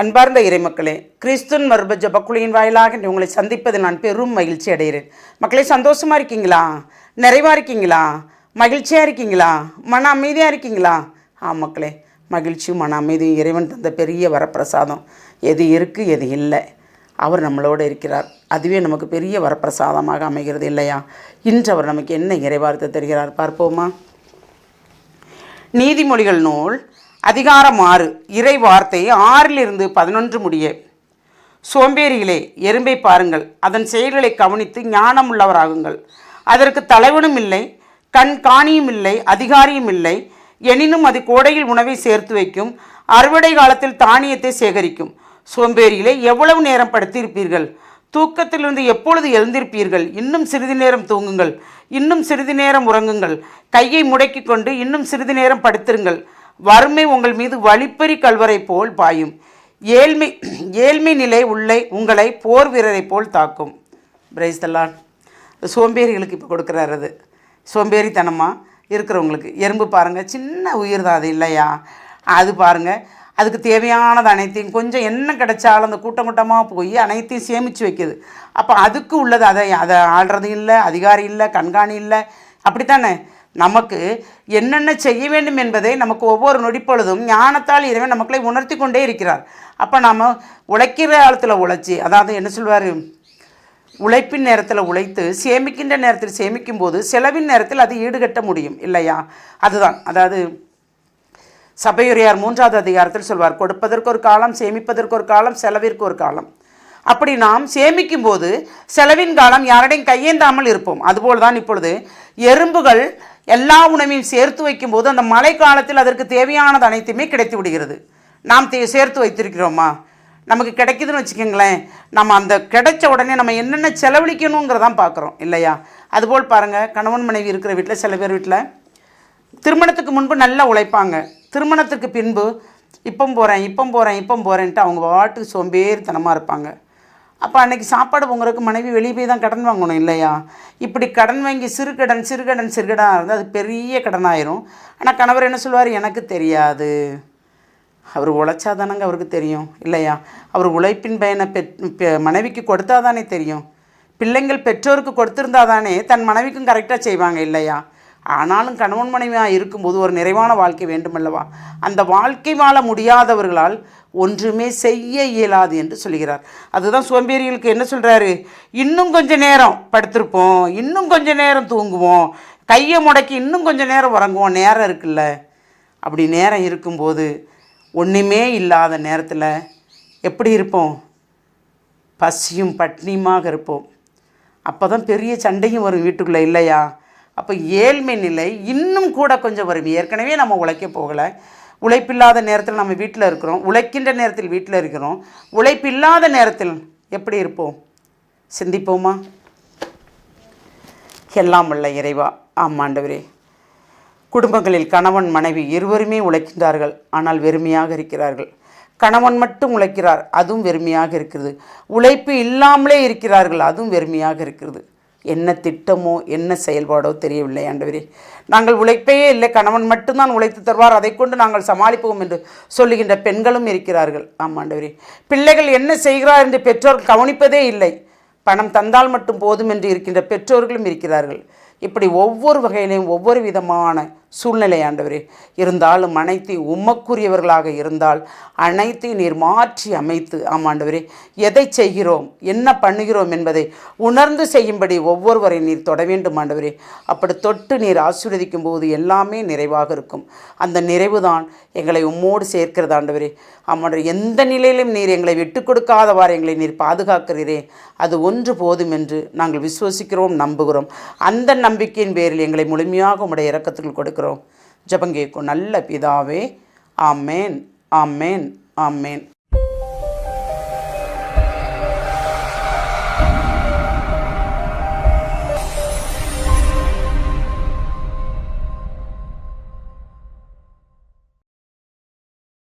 அன்பார்ந்த இறைமக்களே கிறிஸ்துன் மறுப ஜபக்குழியின் வாயிலாக உங்களை சந்திப்பது நான் பெரும் மகிழ்ச்சி அடைகிறேன். மக்களே சந்தோஷமாக இருக்கீங்களா? நிறைவாக இருக்கீங்களா? மகிழ்ச்சியாக இருக்கீங்களா? மன அமைதியாக இருக்கீங்களா? ஆ மக்களே மகிழ்ச்சியும் மன அமைதியும் இறைவன் தந்த பெரிய வரப்பிரசாதம். எது இருக்குது எது இல்லை? அவர் நம்மளோடு இருக்கிறார். அதுவே நமக்கு பெரிய வரப்பிரசாதமாக அமைகிறது இல்லையா? இன்று அவர் நமக்கு என்ன இறைவார்த்தை தருகிறார் பார்ப்போமா? நீதிமொழிகள் நூல் அதிகாரம் ஆறு இறை வார்த்தை ஆறிலிருந்து பதினொன்று முடிய. சோம்பேறிகளே எறும்பை பாருங்கள். அதன் செயல்களை கவனித்து ஞானம் உள்ளவராகுங்கள் அதற்கு தலைவனும் இல்லை கண் காணியும் இல்லை அதிகாரியும் இல்லை. எனினும் அது கோடையில் உணவை சேர்த்து வைக்கும் அறுவடை காலத்தில் தானியத்தை சேகரிக்கும். சோம்பேறியிலே எவ்வளவு நேரம் படுத்திருப்பீர்கள்? தூக்கத்திலிருந்து எப்பொழுது எழுந்திருப்பீர்கள்? இன்னும் சிறிது நேரம் தூங்குங்கள். இன்னும் சிறிது நேரம் உறங்குங்கள். கையை முடக்கிக் கொண்டு இன்னும் சிறிது நேரம் படுத்திருங்கள். வறுமை உங்கள் மீது வழிப்பறி கல்வரை போல் பாயும். ஏழ்மை ஏழ்மை நிலை உள்ளே உங்களை போர் வீரரை போல் தாக்கும். பிரைஸ்தல்லான் சோம்பேறிகளுக்கு இப்போ கொடுக்குறாரு அது. சோம்பேறித்தனமாக இருக்கிறவங்களுக்கு. எறும்பு பாருங்கள் சின்ன உயிர் தான் அது இல்லையா? அது பாருங்கள் அதுக்கு தேவையானது அனைத்தையும் கொஞ்சம் என்ன கிடைச்சாலும் அந்த கூட்டம் கூட்டமாக போய் அனைத்தையும் சேமித்து வைக்குது. அப்போ அதுக்கு உள்ளது அதை அதை ஆள்றது இல்லை அதிகாரி இல்லை கண்காணி இல்லை. அப்படித்தானே? நமக்கு என்னென்ன செய்ய வேண்டும் என்பதை நமக்கு ஒவ்வொரு நொடிப்பொழுதும் ஞானத்தால் இறைவன் நமக்களை உணர்த்தி கொண்டே இருக்கிறார். அப்போ நாம் உழைக்கிற காலத்தில் உழைச்சி அதாவது என்ன சொல்வார்? உழைப்பின் நேரத்தில் உழைத்து சேமிக்கின்ற நேரத்தில் சேமிக்கும் போது செலவின் நேரத்தில் அது ஈடுகட்ட முடியும் இல்லையா? அதுதான். அதாவது சபையுரையார் மூன்றாவது அதிகாரத்தில் சொல்வார் கொடுப்பதற்கு ஒரு காலம் சேமிப்பதற்கு ஒரு காலம் செலவிற்கு ஒரு காலம். அப்படி நாம் சேமிக்கும் போது செலவின் காலம் யாருடையும் கையேந்தாமல் இருப்போம். அதுபோல் தான் இப்பொழுது எறும்புகள் எல்லா உணவையும் சேர்த்து வைக்கும்போது அந்த மழை காலத்தில் அதற்கு தேவையானது அனைத்துமே கிடைத்து விடுகிறது. நாம் சேர்த்து வைத்திருக்கிறோமா? நமக்கு கிடைக்குதுன்னு வச்சுக்கோங்களேன் நம்ம அந்த கிடைச்ச உடனே நம்ம என்னென்ன செலவழிக்கணுங்கிறதான் பார்க்குறோம் இல்லையா? அதுபோல் பாருங்கள் கணவன் மனைவி இருக்கிற வீட்டில் சில பேர் வீட்டில் திருமணத்துக்கு முன்பு நல்லா உழைப்பாங்க. திருமணத்துக்கு பின்பு இப்போ போகிறேன் இப்போ போகிறேன் இப்போ போகிறேன்ட்டு அவங்க பாட்டுக்கு சோம்பேறித்தனமாக இருப்பாங்க. அப்போ அன்னைக்கு சாப்பாடு பொங்குறதுக்கு மனைவி வெளியே போய் தான் கடன் வாங்கணும் இல்லையா? இப்படி கடன் வாங்கி சிறுகடன் சிறுகடன் சிறுகடன் இருந்தால் அது பெரிய கடனாயிரும். ஆனால் கணவர் என்ன சொல்லுவார்? எனக்கு தெரியாது. அவர் உழைச்சா தானங்க அவருக்கு தெரியும் இல்லையா? அவர் உழைப்பின் பயனை பெற் பெ- மனைவிக்கு கொடுத்தா தானே தெரியும். பிள்ளைங்கள் பெற்றோருக்கு கொடுத்துருந்தா தானே தன் மனைவிக்கும் கரெக்டாக செய்வாங்க இல்லையா? ஆனாலும் கணவன் மனைவியாக இருக்கும்போது ஒரு நிறைவான வாழ்க்கை வேண்டுமல்லவா? அந்த வாழ்க்கை வாழ முடியாதவர்களால் ஒன்றுமே செய்ய இயலாது என்று சொல்கிறார். அதுதான் சோம்பேறிகளுக்கு என்ன சொல்கிறாரு இன்னும் கொஞ்ச நேரம் படுத்திருப்போம் இன்னும் கொஞ்ச நேரம் தூங்குவோம் கையை முடக்கி இன்னும் கொஞ்ச நேரம் உறங்குவோம் நேரம் இருக்குல்ல? அப்படி நேரம் இருக்கும்போது ஒன்றுமே இல்லாத நேரத்தில் எப்படி இருப்போம்? பசியும் பட்னியுமாக இருப்போம். அப்போ தான் பெரிய சண்டையும் வரும் வீட்டுக்குள்ளே இல்லையா? அப்போ ஏழ்மை நிலை இன்னும் கூட கொஞ்சம் வரும். ஏற்கனவே நம்ம உழைக்க போகலை. உழைப்பில்லாத நேரத்தில் நம்ம வீட்டில் இருக்கிறோம். உழைக்கின்ற நேரத்தில் வீட்டில் இருக்கிறோம். உழைப்பில்லாத நேரத்தில் எப்படி இருப்போம்? சிந்திப்போமா? எல்லாம் உள்ள இறைவா. ஆமாண்டவரே குடும்பங்களில் கணவன் மனைவி இருவருமே உழைக்கின்றார்கள். ஆனால் வெறுமையாக இருக்கிறார்கள். கணவன் மட்டும் உழைக்கிறார். அதுவும் வெறுமையாக இருக்கிறது. உழைப்பு இல்லாமலே இருக்கிறார்கள். அதுவும் வெறுமையாக இருக்கிறது. என்ன திட்டமோ என்ன செயல்பாடோ தெரியவில்லை ஆண்டவரே. நாங்கள் உழைப்பே இல்லை கணவன் மட்டும்தான் உழைத்து தருவார் அதை கொண்டு நாங்கள் சமாளிப்போம் என்று சொல்லுகின்ற பெண்களும் இருக்கிறார்கள். ஆமாண்டவரே பிள்ளைகள் என்ன செய்கிறார் என்று பெற்றோர் கவனிப்பதே இல்லை. பணம் தந்தால் மட்டும் போதும் என்று இருக்கின்ற பெற்றோர்களும் இருக்கிறார்கள். இப்படி ஒவ்வொரு வகையிலையும் ஒவ்வொரு விதமான சூழ்நிலை ஆண்டவரே. இருந்தாலும் அனைத்தையும் உமக்குரியவர்களாக இருந்தால் அனைத்தையும் நீர் மாற்றி அமைத்து ஆமாண்டவரே எதை செய்கிறோம்? என்ன பண்ணுகிறோம் என்பதை உணர்ந்து செய்யும்படி ஒவ்வொருவரை நீர் தொட வேண்டும் ஆண்டவரே. அப்படி தொட்டு நீர் ஆசீர்வதிக்கும் போது எல்லாமே நிறைவாக இருக்கும். அந்த நிறைவு தான் எங்களை உம்மோடு சேர்க்கிறது ஆண்டவரே. ஆமாண்டவர் எந்த நிலையிலும் நீர் எங்களை விட்டு கொடுக்காதவாறு எங்களை நீர் பாதுகாக்கிறீரே. அது ஒன்று போதும் என்று நாங்கள் விசுவசிக்கிறோம் நம்புகிறோம். அந்த நம்பிக்கையின் பேரில் எங்களை முழுமையாக உடைய இறக்கத்துக்கு கொடுக்கிறோம் ஜெபம் கேட்கும் நல்ல பிதாவே ஆமேன் ஆமேன் ஆமேன்.